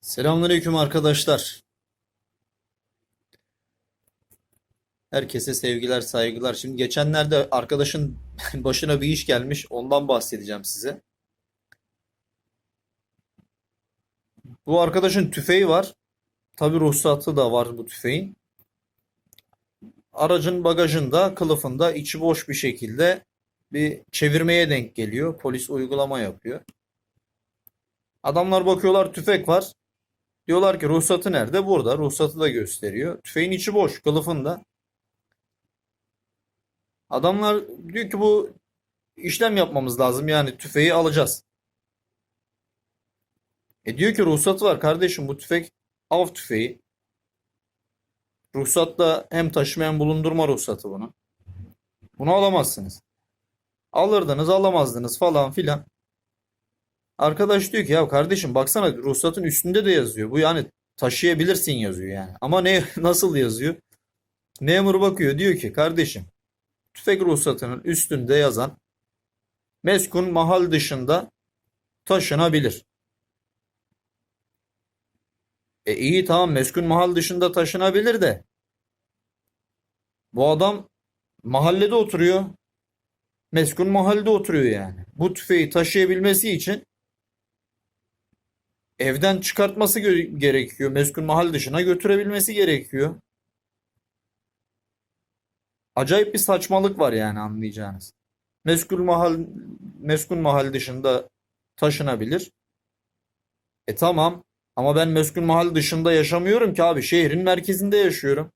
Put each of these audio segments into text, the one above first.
Selamünaleyküm arkadaşlar. Herkese sevgiler, saygılar. Şimdi geçenlerde arkadaşın başına bir iş gelmiş. Ondan bahsedeceğim size. Bu arkadaşın tüfeği var. Tabii ruhsatı da var bu tüfeğin. Aracın bagajında, kılıfında içi boş bir şekilde bir çevirmeye denk geliyor. Polis uygulama yapıyor. Adamlar bakıyorlar tüfek var. Diyorlar ki ruhsatı nerede? Burada. Ruhsatı da gösteriyor. Tüfeğin içi boş, kılıfında. Adamlar diyor ki bu işlem yapmamız lazım. Yani tüfeği alacağız. E diyor ki ruhsatı var kardeşim bu tüfek av tüfeği. Ruhsatla hem taşıma hem bulundurma ruhsatı bunu. Bunu alamazsınız. Alırdınız alamazdınız falan filan. Arkadaş diyor ki ya kardeşim baksana ruhsatın üstünde de yazıyor. Bu yani taşıyabilirsin yazıyor yani. Ama ne nasıl yazıyor? Memur bakıyor diyor ki kardeşim tüfek ruhsatının üstünde yazan meskun mahal dışında taşınabilir. E iyi tamam meskun mahal dışında taşınabilir de bu adam mahallede oturuyor. Meskun mahallede oturuyor yani. Bu tüfeği taşıyabilmesi için evden çıkartması gerekiyor. Meskun mahal dışına götürebilmesi gerekiyor. Acayip bir saçmalık var yani anlayacağınız. Meskun mahal meskun mahal dışında taşınabilir. E tamam ama ben meskun mahal dışında yaşamıyorum ki abi. Şehrin merkezinde yaşıyorum.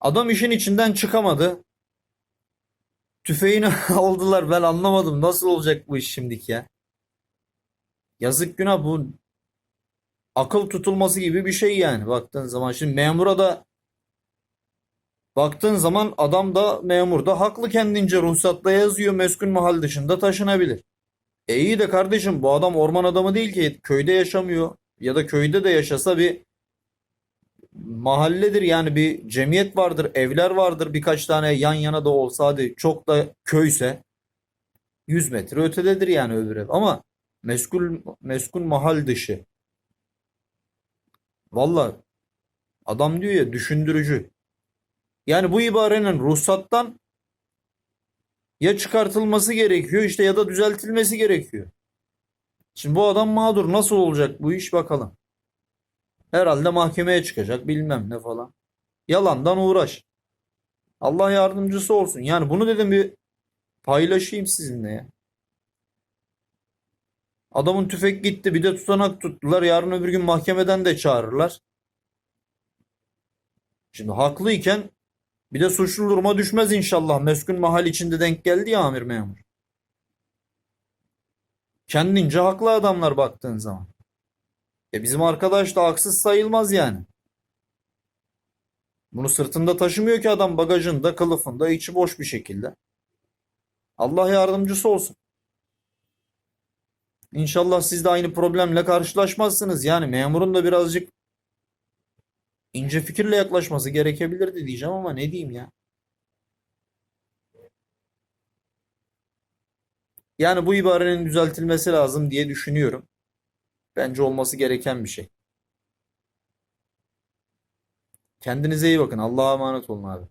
Adam işin içinden çıkamadı. Tüfeğini aldılar. Ben anlamadım. Nasıl olacak bu iş şimdiki ya? Yazık günah bu akıl tutulması gibi bir şey yani baktığın zaman. Şimdi memura da baktığın zaman adam da memur da haklı kendince. Ruhsatla yazıyor meskun mahal dışında taşınabilir. E iyi de kardeşim bu adam orman adamı değil ki. Köyde yaşamıyor ya da köyde de yaşasa bir mahalledir. Yani bir cemiyet vardır evler vardır. Birkaç tane yan yana da olsa hadi çok da köyse 100 metre ötededir yani öbür ev. Ama meskul meskun mahal dışı valla adam diyor ya düşündürücü yani bu ibarenin ruhsattan ya çıkartılması gerekiyor işte ya da düzeltilmesi gerekiyor. Şimdi bu adam mağdur nasıl olacak bu iş bakalım. Herhalde mahkemeye çıkacak bilmem ne falan. Yalandan uğraş. Allah yardımcısı olsun. Yani bunu dedim bir paylaşayım sizinle ya. Adamın tüfek gitti bir de tutanak tuttular. Yarın öbür gün mahkemeden de çağırırlar. Şimdi haklıyken bir de suçlu duruma düşmez inşallah. Meskun mahal içinde denk geldi ya amir memur. Kendince haklı adamlar baktığın zaman. E bizim arkadaş da haksız sayılmaz yani. Bunu sırtında taşımıyor ki adam bagajında, kılıfında, içi boş bir şekilde. Allah yardımcısı olsun. İnşallah siz de aynı problemle karşılaşmazsınız. Yani memurun da birazcık ince fikirle yaklaşması gerekebilirdi diyeceğim ama ne diyeyim ya. Yani bu ibarenin düzeltilmesi lazım diye düşünüyorum. Bence olması gereken bir şey. Kendinize iyi bakın. Allah'a emanet olun abi.